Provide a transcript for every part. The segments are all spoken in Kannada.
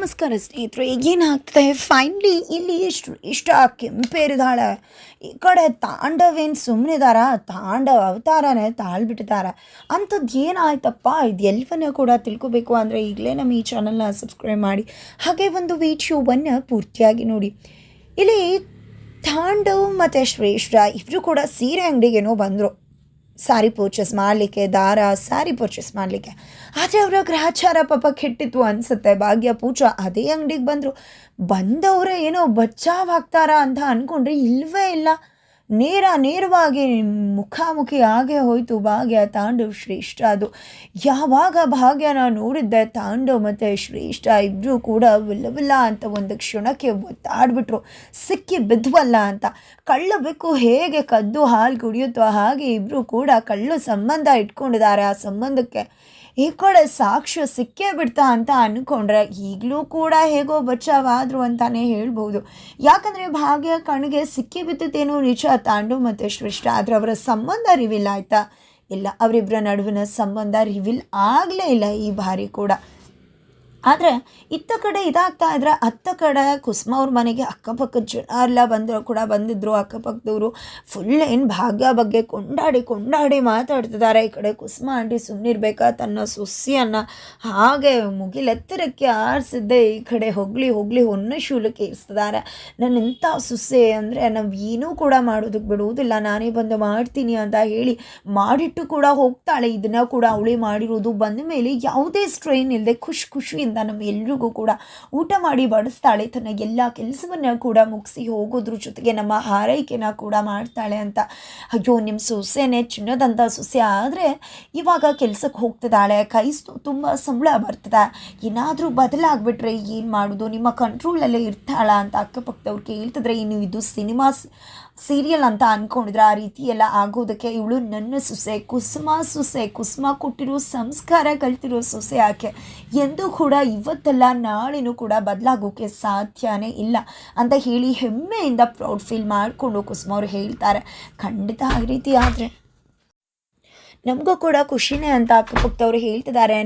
ನಮಸ್ಕಾರ ಸ್ನೇಹಿತರೆ ಏನಾಗ್ತದೆ ಫೈನ್ಲಿ ಇಲ್ಲಿ ಎಷ್ಟು ಇಷ್ಟ ಕೆಂಪೇರಿದಾಳೆ. ಈ ಕಡೆ ತಾಂಡವೇನು ಸುಮ್ಮನಿದಾರ ತಾಂಡವ ಅವತಾರನೇ ತಾಳ್ಬಿಟ್ಟಿದಾರ. ಅಂಥದ್ದು ಏನಾಯ್ತಪ್ಪ? ಇದು ಎಲ್ಲವನ್ನ ಕೂಡ ತಿಳ್ಕೊಬೇಕು ಅಂದರೆ ಈಗಲೇ ನಮ್ಮ ಈ ಚಾನಲ್ನ ಸಬ್ಸ್ಕ್ರೈಬ್ ಮಾಡಿ. ಹಾಗೆ ಒಂದು ವಿಡಿಯೋವನ್ನು ಪೂರ್ತಿಯಾಗಿ ನೋಡಿ. ಇಲ್ಲಿ ತಾಂಡವ್ ಮತ್ತು ಶ್ರೇಷ್ಠ ಇಬ್ಬರು ಕೂಡ ಸೀರೆ ಅಂಗಡಿಗೇನೋ ಬಂದರು. ಸಾರಿ ಪರ್ಚೇಸ್ ಮಾಡಲಿಕ್ಕೆ, ದಾರ, ಸಾರಿ ಪರ್ಚೇಸ್ ಮಾಡಲಿಕ್ಕೆ. ಆದರೆ ಅವರ ಗ್ರಹಚಾರ ಪಾಪ ಕೆಟ್ಟಿತ್ತು ಅನಿಸುತ್ತೆ. ಭಾಗ್ಯ, ಪೂಜಾ ಅದೇ ಅಂಗಡಿಗೆ ಬಂದರು. ಬಂದವರೇ ಏನೋ ಬಚ್ಚಾವಾಗ್ತಾರಾ ಅಂತ ಅಂದ್ಕೊಂಡ್ರೆ ಇಲ್ಲವೇ ಇಲ್ಲ. ನೇರ ನೇರವಾಗಿ ಮುಖಾಮುಖಿ ಆಗೇ ಹೋಯಿತು. ಭಾಗ್ಯ ತಾಂಡವ್ ಶ್ರೇಷ್ಠ ಅದು. ಯಾವಾಗ ಭಾಗ್ಯನ ನೋಡಿದ್ದೆ ತಾಂಡವ್ ಮತ್ತು ಶ್ರೇಷ್ಠ ಇಬ್ಬರೂ ಕೂಡ ವಿಲ್ಲವಿಲ್ಲ ಅಂತ ಒಂದು ಕ್ಷಣಕ್ಕೆ ಒತ್ತಾಡ್ಬಿಟ್ರು. ಸಿಕ್ಕಿ ಬಿದ್ವಲ್ಲ ಅಂತ. ಕಳ್ಳ ಬೆಕ್ಕು ಹೇಗೆ ಕದ್ದು ಹಾಲು ಕುಡಿಯುತ್ತೋ ಹಾಗೆ ಇಬ್ಬರೂ ಕೂಡ ಕಳ್ಳು ಸಂಬಂಧ ಇಟ್ಕೊಂಡಿದ್ದಾರೆ ಆ ಸಂಬಂಧಕ್ಕೆ. ಈ ಕಡೆ ಸಾಕ್ಷ್ಯ ಸಿಕ್ಕೇ ಬಿಡ್ತಾ ಅಂತ ಅಂದ್ಕೊಂಡ್ರೆ ಈಗಲೂ ಕೂಡ ಹೇಗೋ ಬಚಾವಾದ್ರು ಅಂತಾನೆ ಹೇಳ್ಬೋದು. ಯಾಕಂದರೆ ಭಾಗ್ಯ ಕಣ್ಗೆ ಸಿಕ್ಕಿ ಬಿದ್ದೇನು ನಿಜ? ತಾಂಡು ಮತ್ತು ಶ್ರೇಷ್ಠ. ಆದರೆ ಅವರ ಸಂಬಂಧ ರಿವೀಲ್ ಆಯ್ತಾ? ಇಲ್ಲ ಅವರಿಬ್ಬರ ನಡುವಿನ ಸಂಬಂಧ ರಿವೀಲ್ ಆಗಲೇ ಇಲ್ಲ ಈ ಬಾರಿ ಕೂಡ. ಆದರೆ ಇತ್ತ ಕಡೆ ಇದಾಗ್ತಾ ಇದ್ರೆ ಅತ್ತ ಕಡೆ ಕುಸುಮ ಅವ್ರ ಮನೆಗೆ ಅಕ್ಕಪಕ್ಕದ ಜನ ಎಲ್ಲ ಬಂದರು, ಕೂಡ ಬಂದಿದ್ದರು ಅಕ್ಕಪಕ್ಕದವರು. ಫುಲ್ ಏನು ಭಾಗ್ಯ ಬಗ್ಗೆ ಕೊಂಡಾಡಿ ಕೊಂಡಾಡಿ ಮಾತಾಡ್ತಿದ್ದಾರೆ. ಈ ಕಡೆ ಕುಸುಮ ಆಂಟಿ ಸುಮ್ಮನಿರ್ಬೇಕಾ ತನ್ನ ಸೊಸೆಯನ್ನು ಹಾಗೆ ಮುಗಿಲೆತ್ತರಕ್ಕೆ ಆರಿಸಿದ್ದೆ. ಈ ಕಡೆ ಹೊಗಳಿ ಹೊಗಳಿ ಹೊನ್ನ ಶೂಲಕ್ಕೆ ಇರಿಸ್ತಿದ್ದಾರೆ. ನನ್ನ ಇಂಥ ಸೊಸೆ ಅಂದರೆ ನಾವು ಏನೂ ಕೂಡ ಮಾಡೋದಕ್ಕೆ ಬಿಡುವುದಿಲ್ಲ. ನಾನೇ ಬಂದು ಮಾಡ್ತೀನಿ ಅಂತ ಹೇಳಿ ಮಾಡಿಟ್ಟು ಕೂಡ ಹೋಗ್ತಾಳೆ. ಇದನ್ನು ಕೂಡ ಅವಳಿ ಮಾಡಿರೋದು. ಬಂದ ಮೇಲೆ ಯಾವುದೇ ಸ್ಟ್ರೈನ್ ಇಲ್ಲದೆ ಖುಷಿ ಖುಷಿ ನಮ್ಮ ಎಲ್ರಿಗೂ ಕೂಡ ಊಟ ಮಾಡಿ ಬಡಿಸ್ತಾಳೆ. ತನ್ನ ಎಲ್ಲ ಕೆಲಸವನ್ನ ಕೂಡ ಮುಗಿಸಿ ಹೋಗೋದ್ರ ಜೊತೆಗೆ ನಮ್ಮ ಹಾರೈಕೆನ ಕೂಡ ಮಾಡ್ತಾಳೆ ಅಂತ. ಅಯ್ಯೋ ನಿಮ್ಮ ಸೊಸೆನೇ ಚಿನ್ನದಂತ ಸೊಸೆ ಆದರೆ ಇವಾಗ ಕೆಲ್ಸಕ್ಕೆ ಹೋಗ್ತಿದ್ದಾಳೆ. ಕೈ ತುಂಬ ಸಂಬಳ ಬರ್ತದೆ. ಏನಾದರೂ ಬದಲಾಗ್ಬಿಟ್ರೆ ಏನು ಮಾಡೋದು? ನಿಮ್ಮ ಕಂಟ್ರೋಲಲ್ಲೇ ಇರ್ತಾಳ ಅಂತ ಅಕ್ಕಪಕ್ಕದವ್ರು ಕೇಳ್ತಿದ್ರೆ, ಇನ್ನು ಇದು ಸಿನಿಮಾ ಸೀರಿಯಲ್ ಅಂತ ಅಂದ್ಕೊಂಡಿದ್ರೆ ಆ ರೀತಿ ಎಲ್ಲ ಆಗೋದಕ್ಕೆ ಇವಳು ನನ್ನ ಸೊಸೆ, ಕುಸುಮ ಸೊಸೆ, ಕುಸುಮ ಕೊಟ್ಟಿರೋ ಸಂಸ್ಕಾರ ಕಲ್ತಿರೋ ಸೊಸೆ ಆಕೆ. ಎಂದೂ ಕೂಡ ಇವತ್ತೆಲ್ಲ ನಾಳೆನೂ ಕೂಡ ಬದಲಾಗೋಕ್ಕೆ ಸಾಧ್ಯನೇ ಇಲ್ಲ ಅಂತ ಹೇಳಿ ಹೆಮ್ಮೆಯಿಂದ ಪ್ರೌಡ್ ಫೀಲ್ ಮಾಡಿಕೊಂಡು ಕುಸುಮ ಅವರು ಹೇಳ್ತಾರೆ. ಖಂಡಿತ ಆ ರೀತಿ ಆದರೆ ನಮಗೂ ಕೂಡ ಖುಷಿನೇ ಅಂತ ಅಕ್ಕಪಕ್ಕದವ್ರು ಹೇಳ್ತಿದ್ದಾರೆ.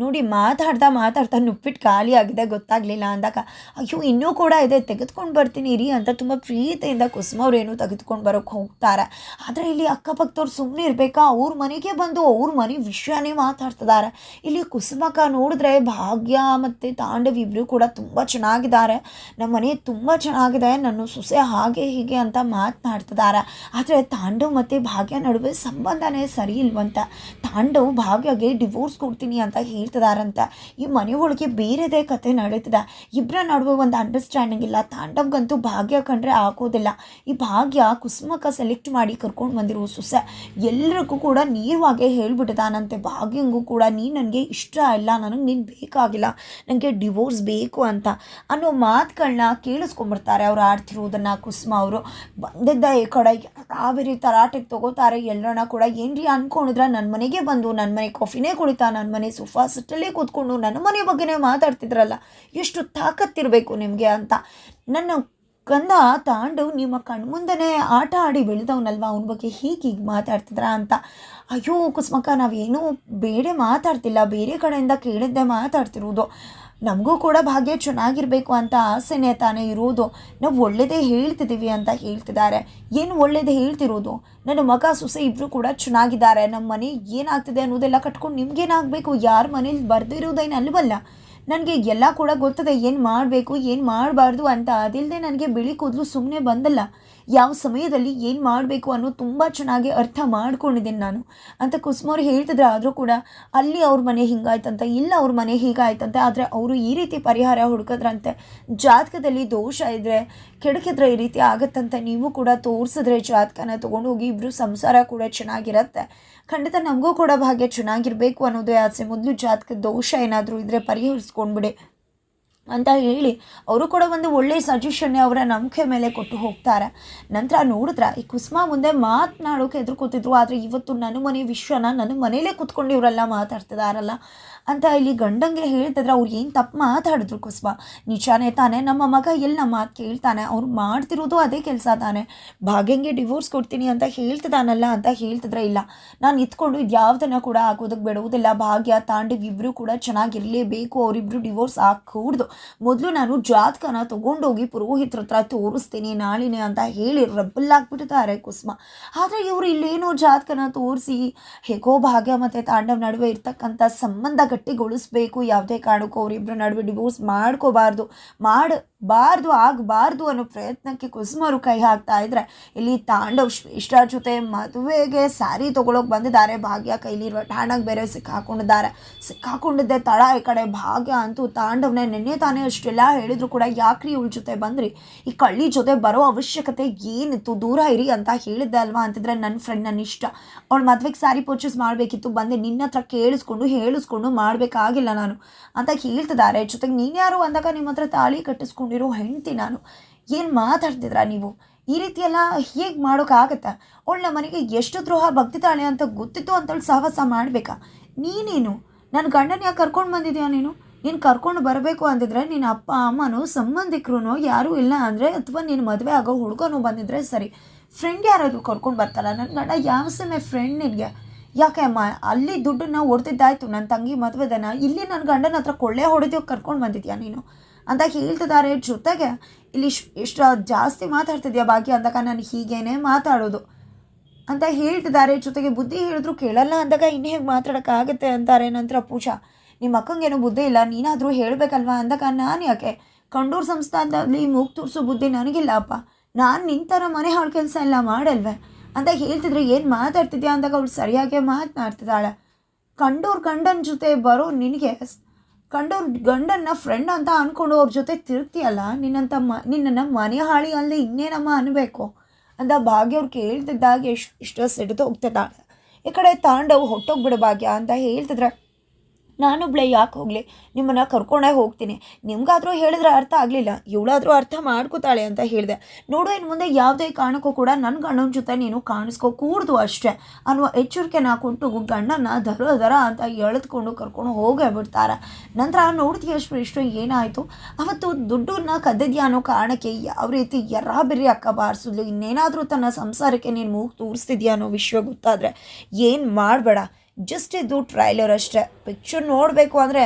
ನೋಡಿ ಮಾತಾಡ್ತಾ ಮಾತಾಡ್ತಾ ನುಪ್ಪಿಟ್ಟು ಖಾಲಿ ಆಗಿದೆ, ಗೊತ್ತಾಗಲಿಲ್ಲ ಅಂದಾಗ, ಅಯ್ಯೋ, ಇನ್ನೂ ಕೂಡ ಇದೆ, ತೆಗೆದುಕೊಂಡು ಬರ್ತೀನಿ, ಇರಿ ಅಂತ ತುಂಬ ಪ್ರೀತಿಯಿಂದ ಕುಸುಮ ಅವ್ರು ಏನೋ ತೆಗೆದುಕೊಂಡು ಬರೋಕ್ಕೆ ಹೋಗ್ತಾರೆ. ಆದರೆ ಇಲ್ಲಿ ಅಕ್ಕಪಕ್ಕದವ್ರು ಸುಮ್ಮನೆ ಇರಬೇಕಾ? ಅವ್ರ ಮನೆಗೆ ಬಂದು ಅವ್ರ ಮನೆ ವಿಷಯನೇ ಮಾತಾಡ್ತಿದ್ದಾರೆ ಇಲ್ಲಿ ಕುಸುಮಕ್ಕ ನೋಡಿದ್ರೆ ಭಾಗ್ಯ ಮತ್ತು ತಾಂಡವ್ ಇಬ್ಬರು ಕೂಡ ತುಂಬ ಚೆನ್ನಾಗಿದ್ದಾರೆ. ನಮ್ಮ ಮನೆ ತುಂಬ ಚೆನ್ನಾಗಿದೆ, ನನ್ನ ಸೊಸೆ ಹಾಗೆ ಹೀಗೆ ಅಂತ ಮಾತನಾಡ್ತಿದ್ದಾರೆ ಆದರೆ ತಾಂಡವ್ ಮತ್ತು ಭಾಗ್ಯ ನಡುವೆ ಸಂಬಂಧನೇ ಸರಿ ಇಲ್ವಂತ. ತಾಂಡವ್ ಭಾಗ್ಯಗೆ ಡಿವೋರ್ಸ್ ಕೊಡ್ತೀನಿ ಅಂತ ಹೇಳ್ತಿದಾರಂತೆ. ಈ ಮನೆ ಒಳಗೆ ಬೇರೆದೇ ಕತೆ ನಡೀತದೆ. ಇಬ್ಬರ ನಡುವೆ ಒಂದು ಅಂಡರ್ಸ್ಟ್ಯಾಂಡಿಂಗ್ ಇಲ್ಲ. ತಾಂಡವ್ಗಂತೂ ಭಾಗ್ಯ ಕಂಡ್ರೆ ಆಗೋದಿಲ್ಲ. ಈ ಭಾಗ್ಯ ಕುಸುಮಕ್ಕ ಸೆಲೆಕ್ಟ್ ಮಾಡಿ ಕರ್ಕೊಂಡು ಬಂದಿರೋ ಸೊಸೆ. ಎಲ್ರಿಗೂ ಕೂಡ ನೀರವಾಗೆ ಹೇಳ್ಬಿಟ್ಟಿದಾನಂತೆ. ಭಾಗ್ಯಂಗೂ ಕೂಡ, ನೀ ನನಗೆ ಇಷ್ಟ ಇಲ್ಲ. ನನಗೆ ನೀನು ಬೇಕಾಗಿಲ್ಲ. ನನಗೆ ಡಿವೋರ್ಸ್ ಬೇಕು ಅಂತ. ಅನ್ನೋ ಮಾತುಗಳನ್ನ ಕೇಳಿಸ್ಕೊಂಡ್ಬಿಡ್ತಾರೆ ಅವ್ರು ಆಡ್ತಿರೋದನ್ನು ಕುಸುಮ ಅವರು. ಬಂದಿದ್ದ ಈ ಕಡೆ ಕಾವೇರಿ ತರಾಟೆಗೆ ತಗೋತಾರೆ. ಎಲ್ಲರನ್ನ ಕೂಡ, ಏನ್ರಿ ಅನ್ಕೊಂಡಿದ್ರೆ? ನನ್ನ ಮನೆಗೆ ಬಂದು ನನ್ನ ಮನೆ ಕಾಫಿನೇ ಕುಡಿತಾ ನನ್ನ ಮನೆ ಸೋಫಾ ಸೆಟ್ಟಲ್ಲೇ ಕೂತ್ಕೊಂಡು ನನ್ನ ಮನೆ ಬಗ್ಗೆನೇ ಮಾತಾಡ್ತಿದ್ರಲ್ಲ, ಎಷ್ಟು ತಾಕತ್ತಿರಬೇಕು ನಿಮಗೆ ಅಂತ. ನನ್ನ ಕಂದ ತಾಂಡು ನಿಮ್ಮ ಕಣ್ಮುಂದನೇ ಆಟ ಆಡಿ ಬೆಳೆದವನಲ್ವ? ಅವನ ಬಗ್ಗೆ ಹೀಗೆ ಹೀಗೆ ಮಾತಾಡ್ತಿದ್ರ ಅಂತ. ಅಯ್ಯೋ ಕುಸ್ಮಕ್ಕ ನಾವೇನೂ ಬೇರೆ ಮಾತಾಡ್ತಿಲ್ಲ, ಬೇರೆ ಕಡೆಯಿಂದ ಕೇಳಿದ್ದೆ ಮಾತಾಡ್ತಿರೋದು. ನಮಗೂ ಕೂಡ ಭಾಗ್ಯ ಚೆನ್ನಾಗಿರಬೇಕು ಅಂತ ಆಸೆನೇ ತಾನೇ ಇರೋದು. ನಾವು ಒಳ್ಳೆಯದೇ ಹೇಳ್ತಿದ್ದೀವಿ ಅಂತ ಹೇಳ್ತಿದ್ದಾರೆ. ಏನು ಒಳ್ಳೇದೇ ಹೇಳ್ತಿರೋದು? ನನ್ನ ಮಗ ಸೊಸೆ ಇಬ್ಬರು ಕೂಡ ಚೆನ್ನಾಗಿದ್ದಾರೆ. ನಮ್ಮ ಮನೆ ಏನಾಗ್ತಿದೆ ಅನ್ನೋದೆಲ್ಲ ಕಟ್ಕೊಂಡು ನಿಮಗೇನಾಗಬೇಕು? ಯಾರ ಮನೇಲಿ ಬರ್ದಿರೋದೇನು ಅಲ್ವಲ್ಲ? ನನಗೆ ಎಲ್ಲ ಕೂಡ ಗೊತ್ತದೆ. ಏನು ಮಾಡಬೇಕು? ಏನು ಮಾಡಬಾರ್ದು ಅಂತ ಅದಿಲ್ಲದೆ ನನಗೆ ಬಿಳಿ ಕೂದಲು ಸುಮ್ಮನೆ ಬಂದಲ್ಲ. ಯಾವ ಸಮಯದಲ್ಲಿ ಏನು ಮಾಡಬೇಕು ಅನ್ನೋ ತುಂಬ ಚೆನ್ನಾಗಿ ಅರ್ಥ ಮಾಡ್ಕೊಂಡಿದ್ದೀನಿ ನಾನು. ಅಂತ ಕುಸುಮವ್ರು ಹೇಳ್ತಿದ್ರೆ, ಆದರೂ ಕೂಡ ಅಲ್ಲಿ ಅವ್ರ ಮನೆ ಹಿಂಗಾಯ್ತಂತೆ, ಇಲ್ಲ ಅವ್ರ ಮನೆ ಹೀಗಾಯ್ತಂತೆ, ಆದರೆ ಅವರು ಈ ರೀತಿ ಪರಿಹಾರ ಹುಡುಕಿದ್ರಂತೆ, ಜಾತಕದಲ್ಲಿ ದೋಷ ಇದ್ದರೆ ಕೆಡಕಿದ್ರೆ ಈ ರೀತಿ ಆಗತ್ತಂತ, ನೀವು ಕೂಡ ತೋರಿಸಿದ್ರೆ ಜಾತಕನ ತೊಗೊಂಡು ಹೋಗಿ ಇಬ್ಬರು ಸಂಸಾರ ಕೂಡ ಚೆನ್ನಾಗಿರತ್ತೆ. ಖಂಡಿತ ನಮಗೂ ಕೂಡ ಭಾಗ್ಯ ಚೆನ್ನಾಗಿರಬೇಕು ಅನ್ನೋದೇ ಆಸೆ. ಮೊದಲು ಜಾತಕ ದೋಷ ಏನಾದರೂ ಇದ್ದರೆ ಪರಿಹರಿಸ್ಕೊಂಡ್ಬಿಡಿ. ಅಂತ ಹೇಳಿ ಅವರು ಕೂಡ ಒಂದು ಒಳ್ಳೆಯ ಸಜೆಷನ್ನೇ ಅವರ ನಂಬಿಕೆ ಮೇಲೆ ಕೊಟ್ಟು ಹೋಗ್ತಾರೆ. ನಂತರ ನೋಡಿದ್ರೆ ಈ ಕುಸ್ಮಾ ಮುಂದೆ ಮಾತನಾಡೋಕೆ ಎದುರ್ಕೋತಿದ್ರು ಆದರೆ ಇವತ್ತು ನನ್ನ ಮನೆ ವಿಶ್ವನ ನನ್ನ ಮನೇಲೇ ಕುತ್ಕೊಂಡು ಇವರೆಲ್ಲ ಮಾತಾಡ್ತಿದಾರಲ್ಲ ಅಂತ ಇಲ್ಲಿ ಗಂಡಂಗೆ ಹೇಳ್ತಿದ್ರೆ. ಅವ್ರು ಏನು ತಪ್ಪು ಮಾತಾಡಿದ್ರು ಕುಸ್ಮಾ? ನಿಜಾನೇ ತಾನೇ ನಮ್ಮ ಮಗ ಎಲ್ಲಿ ನಮ್ಮ ಮಾತು ಕೇಳ್ತಾನೆ, ಅವ್ರು ಮಾಡ್ತಿರೋದು ಅದೇ ಕೆಲಸ ತಾನೆ. ಭಾಗ್ಯಂಗೆ ಡಿವೋರ್ಸ್ ಕೊಡ್ತೀನಿ ಅಂತ ಹೇಳ್ತಿದ್ದಾನಲ್ಲ ಅಂತ ಹೇಳ್ತಿದ್ರೆ ಇಲ್ಲ. ನಾನು ಇತ್ಕೊಂಡು ಇದು ಯಾವುದನ್ನ ಕೂಡ ಆಗೋದಕ್ಕೆ ಬಿಡುವುದಿಲ್ಲ ಭಾಗ್ಯ ತಾಂಡವ್ ಇಬ್ಬರು ಕೂಡ ಚೆನ್ನಾಗಿರಲೇಬೇಕು. ಅವರಿಬ್ಬರು ಡಿವೋರ್ಸ್ ಹಾಕೂಡ್ದು ಮೊದಲು ನಾನು ಜಾತಕನ ತೊಗೊಂಡೋಗಿ ಪುರೋಹಿತ್ರ ಹತ್ರ ತೋರಿಸ್ತೀನಿ, ನಾಳಿನೇ ಅಂತ ಹೇಳಿ ರಬ್ಬಲ್ಲಾಗ್ಬಿಟ್ಟಿದ್ದಾರೆ ಕುಸ್ಮ. ಆದರೆ ಇವರು ಇಲ್ಲೇನೋ ಜಾತಕನ ತೋರಿಸಿ, ಹೇಗೋ ಭಾಗ್ಯ ಮತ್ತು ತಾಂಡವ್ ನಡುವೆ ಇರ್ತಕ್ಕಂಥ ಸಂಬಂಧ ಗಟ್ಟಿಗೊಳಿಸ್ಬೇಕು, ಯಾವುದೇ ಕಾರಣಕ್ಕೂ ಅವರಿಬ್ಬರ ನಡುವೆ ಡಿವೋರ್ಸ್ ಮಾಡ್ಕೋಬಾರ್ದು, ಮಾಡಬಾರ್ದು, ಆಗಬಾರ್ದು ಅನ್ನೋ ಪ್ರಯತ್ನಕ್ಕೆ ಕುಸುಮರು ಕೈ ಹಾಕ್ತಾ ಇದ್ರೆ, ಇಲ್ಲಿ ತಾಂಡವ್ ಶ್ರೇಷ್ಠ ಜೊತೆ ಮದುವೆಗೆ ಸ್ಯಾರಿ ತೊಗೊಳೋಕೆ ಬಂದಿದ್ದಾರೆ. ಭಾಗ್ಯ ಕೈಲಿರುವ ಠಾಣಾಗ ಬೇರೆ ಸಿಕ್ಕಾಕೊಂಡಿದ್ದಾರೆ. ಸಿಕ್ಕಾಕೊಂಡಿದ್ದೆ ತಡ ಈ ಕಡೆ ಭಾಗ್ಯ ಅಂತೂ ತಾಂಡವನೇ ನಿನ್ನೆ ತಾನೇ ಅಷ್ಟೆಲ್ಲ ಹೇಳಿದ್ರು ಕೂಡ ಯಾಕ್ರಿ ಇವಳ ಜೊತೆ ಬಂದ್ರಿ? ಈ ಕಳ್ಳಿ ಜೊತೆ ಬರೋ ಅವಶ್ಯಕತೆ ಏನಿತ್ತು? ದೂರ ಇರಿ ಅಂತ ಹೇಳಿದ್ದೆ ಅಲ್ವಾ? ಅಂತಿದ್ರೆ ನನ್ನ ಫ್ರೆಂಡ್ ನನ್ನ ಇಷ್ಟ. ಅವಳು ಮದ್ವೆಗೆ ಸ್ಯಾರಿ ಪರ್ಚೇಸ್ ಮಾಡಬೇಕಿತ್ತು. ಬಂದೆ ನಿನ್ನ ಹತ್ರ ಕೇಳಿಸ್ಕೊಂಡು, ಹೇಳಿಸ್ಕೊಂಡು ಮಾಡಬೇಕಾಗಿಲ್ಲ ನಾನು ಅಂತ ಹೇಳ್ತಿದ್ದಾರೆ. ಜೊತೆಗೆ ನೀನು ಯಾರು ಅಂದಾಗ ನಿಮ್ಮ ಹತ್ರ ತಾಳಿ ಕಟ್ಟಿಸ್ಕೊಂಡಿರೋ ಹೆಂಡ್ತಿ ನಾನು. ಏನು ಮಾತಾಡ್ತಿದ್ರಾ ನೀವು? ಈ ರೀತಿ ಎಲ್ಲ ಹೇಗೆ ಮಾಡೋಕ್ಕಾಗತ್ತಾ ನಮ್ಮ ಮನೆಗೆ ಎಷ್ಟು ದ್ರೋಹ ಬಗ್ತಿದ್ದಾಳೆ ಅಂತ ಗೊತ್ತಿತ್ತು ಅಂತೇಳಿ ಸಾಹಸ ಮಾಡಬೇಕಾ? ನೀನೇನು? ನನ್ನ ಗಂಡನ ಯಾಕೆ ಕರ್ಕೊಂಡು ಬಂದಿದ್ಯಾ ನೀನು? ನೀನು ಕರ್ಕೊಂಡು ಬರಬೇಕು ಅಂದಿದ್ರೆ ನಿನ್ನ ಅಪ್ಪ, ಅಮ್ಮನೂ ಸಂಬಂಧಿಕರು ಯಾರೂ ಇಲ್ಲ ಅಂದರೆ ಅಥವಾ ನೀನು ಮದುವೆ ಆಗೋ ಹುಡುಗನೂ ಬಂದಿದ್ರೆ ಸರಿ. ಫ್ರೆಂಡ್ ಯಾರಾದರೂ ಕರ್ಕೊಂಡು ಬರ್ತಾರ? ನನ್ನ ಗಂಡ ಯಾವ ಸಮಯ ಫ್ರೆಂಡ್ ನಿನಗೆ? ಯಾಕೆ ಅಮ್ಮ, ಅಲ್ಲಿ ದುಡ್ಡನ್ನ ಹೊಡೆದಿದ್ದಾಯ್ತು ನನ್ನ ತಂಗಿ ಮದುವೆದನ? ಇಲ್ಲಿ ನನ್ನ ಗಂಡನ ಹತ್ರ ಕೊಳ್ಳೆ ಹೊಡೆದು ಕರ್ಕೊಂಡು ಬಂದಿದ್ಯಾ ನೀನು? ಅಂತ ಹೇಳ್ತಿದ್ದಾರೆ ಜೊತೆಗೆ. ಇಲ್ಲಿ ಇಷ್ಟು ಜಾಸ್ತಿ ಮಾತಾಡ್ತಿದ್ಯಾ ಬಾಕಿ ಅಂದಾಗ ನಾನು ಹೀಗೇನೆ ಮಾತಾಡೋದು. ಅಂತ ಹೇಳ್ತಿದ್ದಾರೆ ಜೊತೆಗೆ ಬುದ್ಧಿ ಹೇಳಿದ್ರು ಕೇಳಲ್ಲ ಅಂದಾಗ ಇನ್ನು ಹೇಗೆ ಮಾತಾಡೋಕ್ಕಾಗುತ್ತೆ ಅಂತಾರೆ ನಂತರ ಪೂಜಾ. ನಿಮ್ಮ ಅಕ್ಕಂಗೇನು ಬುದ್ಧಿ ಇಲ್ಲ, ನೀನಾದರೂ ಹೇಳಬೇಕಲ್ವಾ ಅಂದಾಗ ನಾನು ಯಾಕೆ? ಕಂಡೂರು ಸಂಸ್ಥಾನದಲ್ಲಿ ಮೂಗು ತೋರಿಸೋ ಬುದ್ಧಿ ನನಗಿಲ್ಲ ಅಪ್ಪ ನಾನು ನಿಂತರ ಮನೆ ಹಾಳು ಕೆಲಸ ಎಲ್ಲ ಮಾಡಲ್ವೇ? ಅಂತ ಹೇಳ್ತಿದ್ರು ಏನು ಮಾತಾಡ್ತಿದ್ಯಾ ಅಂದಾಗ ಅವಳು ಸರಿಯಾಗಿ ಮಾತನಾಡ್ತಿದ್ದಾಳೆ. ಕಂಡೋರ್ ಗಂಡನ ಜೊತೆ ಬರೋ ನಿನಗೆ ಕಂಡೋರ್ ಗಂಡನ್ನ ಫ್ರೆಂಡ್ ಅಂತ ಅಂದ್ಕೊಂಡು ಅವ್ರ ಜೊತೆ ತಿರುಗ್ತೀಯಲ್ಲ ನಿನ್ನಂಥ ಮ, ನಿನ್ನನ್ನು ಮನೆ ಹಾಳಿ ಅಲ್ಲದೆ ಇನ್ನೇನಮ್ಮ ಅನ್ಬೇಕು? ಅಂತ ಭಾಗ್ಯ ಅವ್ರು ಕೇಳ್ತಿದ್ದಾಗ ಎಷ್ಟು ಇಷ್ಟೋ ಸಿಡಿದು ಹೋಗ್ತಿದ್ದಾಳೆ. ಈ ಕಡೆ ತಾಂಡವು ಹೊಟ್ಟೋಗ್ಬಿಡು ಭಾಗ್ಯ ಅಂತ ಹೇಳ್ತಿದ್ರೆ ನಾನೊಬ್ಳೆ ಯಾಕೆ ಹೋಗಲಿ? ನಿಮ್ಮನ್ನು ಕರ್ಕೊಂಡೇ ಹೋಗ್ತೀನಿ. ನಿಮ್ಗಾದರೂ ಹೇಳಿದ್ರೆ ಅರ್ಥ ಆಗಲಿಲ್ಲ. ಇವಳಾದರೂ ಅರ್ಥ ಮಾಡ್ಕೋತಾಳೆ ಅಂತ ಹೇಳಿದೆ. ನೋಡು ಇನ್ನು ಮುಂದೆ ಯಾವುದೇ ಕಾರಣಕ್ಕೂ ಕೂಡ ನನ್ನ ಗಂಡನ ಜೊತೆ ನೀನು ಕಾಣಿಸ್ಕೋ ಕೂಡ್ದು ಅಷ್ಟೇ. ಅನ್ನುವ ಎಚ್ಚರಿಕೆನ ಕೊಟ್ಟು ಗಂಡನ ದರ ದರ ಅಂತ ಎಳೆದುಕೊಂಡು ಕರ್ಕೊಂಡು ಹೋಗೇ ಬಿಡ್ತಾರೆ. ನಂತರ ನೋಡ್ತೀಯ ಇಷ್ಟು ಏನಾಯಿತು? ಅವತ್ತು ದುಡ್ಡನ್ನ ಕದ್ದಿದ್ಯಾ ಅನ್ನೋ ಕಾರಣಕ್ಕೆ ಯಾವ ರೀತಿ ಎರ್ರಾಬಿರಿ ಅಕ್ಕ ಬಾರಿಸಿದ್ಲು? ಇನ್ನೇನಾದರೂ ತನ್ನ ಸಂಸಾರಕ್ಕೆ ನೀನು ಮೂಗು ತೋರಿಸ್ತಿದ್ಯಾ ಅನ್ನೋ ವಿಷಯ ಗೊತ್ತಾದರೆ ಏನು ಮಾಡಬೇಡ? ಜಸ್ಟ್ ಇದು ಟ್ರೈಲರ್ ಅಷ್ಟೇ. ಪಿಕ್ಚರ್ ನೋಡಬೇಕು ಅಂದರೆ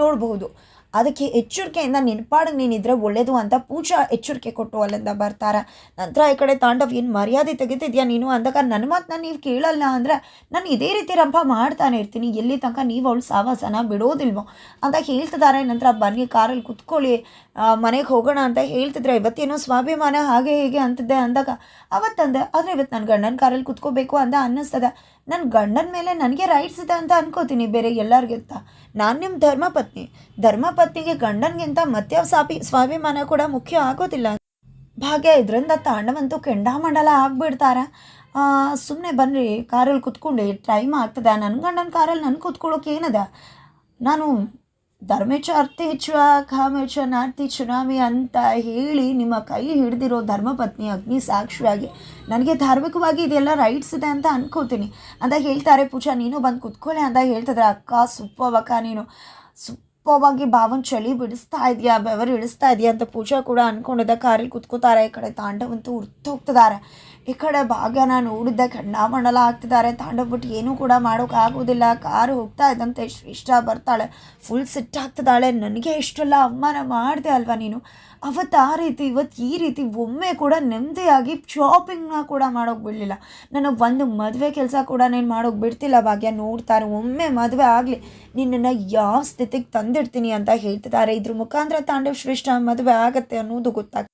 ನೋಡಬಹುದು. ಅದಕ್ಕೆ ಎಚ್ಚರಿಕೆಯಿಂದ ನಿನ್ಪಾಡಿಗೆ ನೀನಿದ್ರೆ ಒಳ್ಳೆಯದು ಅಂತ ಪೂಜಾ ಎಚ್ಚರಿಕೆ ಕೊಟ್ಟು ಅಲ್ಲಿಂದ ಬರ್ತಾರೆ. ನಂತರ ಈ ಕಡೆ ತಾಂಡವ್, ಏನು ಮರ್ಯಾದೆ ತೆಗಿತಿದ್ಯಾ ನೀನು ಅಂದಾಗ ನನ್ನ ಮಾತನ್ನ ನೀವು ಕೇಳಲ್ಲ ಅಂದರೆ ನಾನು ಇದೇ ರೀತಿ ರಂಪ ಮಾಡ್ತಾನೆ ಇರ್ತೀನಿ. ಎಲ್ಲಿ ತನಕ ನೀವು ಅವಳು ಸಾವಾಸನ ಬಿಡೋದಿಲ್ವೋ? ಅಂತ ಹೇಳ್ತಿದ್ದಾರೆ. ನಂತರ ಬನ್ನಿ, ಕಾರಲ್ಲಿ ಕುತ್ಕೊಳ್ಳಿ ಮನೆಗೆ ಹೋಗೋಣ ಅಂತ ಹೇಳ್ತಿದ್ರೆ, ಇವತ್ತೇನೋ ಸ್ವಾಭಿಮಾನ ಹಾಗೆ ಹೀಗೆ ಅಂತಿದ್ದೆ ಅಂದಾಗ, ಅವತ್ತಂದೆ, ಆದರೆ ಇವತ್ತು ನನ್ನ ಗಂಡನ ಕಾರಲ್ಲಿ ಕುತ್ಕೋಬೇಕು ಅಂತ ಅನ್ನಿಸ್ತದೆ. ನನ್ನ ಗಂಡನ ಮೇಲೆ ನನಗೆ ರೈಟ್ಸ್ ಇದೆ ಅಂತ ಅನ್ಕೋತೀನಿ ಬೇರೆ ಎಲ್ಲರಿಗಿಂತ. ನಾನು ನಿಮ್ಮ ಧರ್ಮಪತ್ನಿ. ಧರ್ಮಪತ್ನಿಗೆ ಗಂಡನಿಗಿಂತ ಮತ್ಯಾವ ಸಾಪಿ ಸ್ವಾಭಿಮಾನ ಕೂಡ ಮುಖ್ಯ ಆಗೋದಿಲ್ಲ. ಭಾಗ್ಯ ಇದರಿಂದ ತಾಂಡವಂತೂ ಕೆಂಡಾಮಂಡಲ ಆಗ್ಬಿಡ್ತಾರ. ಸುಮ್ಮನೆ ಬನ್ನಿರಿ ಕಾರಲ್ಲಿ ಕುತ್ಕೊಂಡು ಟೈಮ್ ಆಗ್ತದೆ ನನ್ನ ಗಂಡನ ಕಾರಲ್ಲಿ ನನ್ನ ಕೂತ್ಕೊಳ್ಳೋಕೆ ಏನದ? ನಾನು ಧರ್ಮೇಚ್ಛ ಅರ್ಥಿ ಹೆಚ್ಚುವ ಕಾಮೇಚ್ಛ ನಾರ್ತಿ ಚುನಾಮಿ ಅಂತ ಹೇಳಿ ನಿಮ್ಮ ಕೈ ಹಿಡಿದಿರೋ ಧರ್ಮಪತ್ನಿ ಅಗ್ನಿ ಸಾಕ್ಷಿಯಾಗಿ. ನನಗೆ ಧಾರ್ಮಿಕವಾಗಿ ಇದೆಲ್ಲ ರೈಟ್ಸ್ ಇದೆ ಅಂತ ಅನ್ಕೋತೀನಿ. ಅಂತ ಹೇಳ್ತಾರೆ ಪೂಜಾ, ನೀನು ಬಂದು ಕುತ್ಕೊಳ್ಳೆ ಅಂತ ಹೇಳ್ತಿದ್ರೆ. ಅಕ್ಕ ಸುಪ್ಪವಕ್ಕ ನೀನು ಸುಪ್ಪವಾಗಿ ಭಾವನ್ ಚಳಿ ಬಿಡಿಸ್ತಾ ಇದೆಯಾ, ಬೆವರು ಇಳಿಸ್ತಾ ಇದೆಯಾ ಅಂತ ಪೂಜಾ ಕೂಡ ಅನ್ಕೊಂಡಿದ್ದ. ಕಾರಲ್ಲಿ ಕುತ್ಕೋತಾರೆ, ಈ ಕಡೆ ತಾಂಡವಂತೂ ಉರ್ತು ಹೋಗ್ತಿದ್ದಾರೆ ಈ ಕಡೆ ಭಾಗ್ಯನ ನೋಡಿದ್ದೆ ಖಂಡಾಮಂಡಲ ಆಗ್ತಿದ್ದಾರೆ ತಾಂಡೋಗ್ಬಿಟ್ಟು ಏನೂ ಕೂಡ ಮಾಡೋಕ್ಕಾಗೋದಿಲ್ಲ ಕಾರು ಹೋಗ್ತಾ ಇದ್ದಂತೆ ಇಷ್ಟ ಬರ್ತಾಳೆ. ಫುಲ್ ಸಿಟ್ಟಾಗ್ತಿದ್ದಾಳೆ ನನಗೆ ಇಷ್ಟೆಲ್ಲ ಅವಮಾನ ಮಾಡಿದೆ ಅಲ್ವಾ ನೀನು? ಅವತ್ತು ಆ ರೀತಿ, ಇವತ್ತು ಈ ರೀತಿ ಒಮ್ಮೆ ಕೂಡ ನೆಮ್ಮದಿಯಾಗಿ ಶಾಪಿಂಗ್ನ ಕೂಡ ಮಾಡೋಕೆ ಬಿಡಲಿಲ್ಲ ನಾನು ಒಂದು ಮದುವೆ ಕೆಲಸ ಕೂಡ ನೀನು ಮಾಡೋಕೆ ಬಿಡ್ತಿಲ್ಲ ಭಾಗ್ಯ. ನೋಡ್ತಾರೆ, ಒಮ್ಮೆ ಮದುವೆ ಆಗಲಿ, ನಿನ್ನನ್ನು ಯಾವ ಸ್ಥಿತಿಗೆ ತಂದಿಡ್ತೀನಿ ಅಂತ ಹೇಳ್ತಿದ್ದಾರೆ. ಇದ್ರ ಮುಖಾಂತರ ತಾಂಡವ್ ಶ್ರೇಷ್ಠ ಮದುವೆ ಆಗುತ್ತೆ ಅನ್ನೋದು ಗೊತ್ತಾಗ್ತದೆ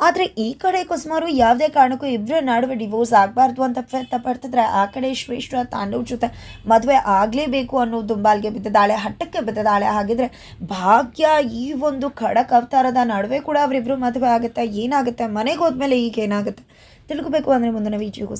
ಆದರೆ ಈ ಕಡೆ ಕುಸುಮಾರು ಯಾವುದೇ ಕಾರಣಕ್ಕೂ ಇಬ್ಬರ ನಡುವೆ ಡಿವೋರ್ಸ್ ಆಗಬಾರ್ದು ಅಂತ ಪ್ರಯತ್ನ ಪಡ್ತಿದ್ರೆ ಆ ಕಡೆ ಶ್ರೇಷ್ಠ ತಾಂಡವ್ ಜೊತೆ ಮದುವೆ ಆಗಲೇಬೇಕು ಅನ್ನೋ ದುಂಬಾಲ್ಗೆ ಬಿದ್ದಿದ್ದಾಳೆ ಹಟ್ಟಕ್ಕೆ ಬಿದ್ದದಾಳೆ. ಹಾಗಿದ್ರೆ ಭಾಗ್ಯ ಈ ಒಂದು ಖಡಕ್ ಅವತಾರದ ನಡುವೆ ಕೂಡ ಅವರಿಬ್ಬರು ಮದುವೆ ಆಗುತ್ತೆ. ಏನಾಗುತ್ತೆ? ಮನೆಗೆ ಹೋದ್ಮೇಲೆ ಈಗ ಏನಾಗುತ್ತೆ ತಿಳ್ಕೊಬೇಕು ಅಂದರೆ ಮುಂದಿನ ವಿಡಿಯೋಗೋಸ್ಕರ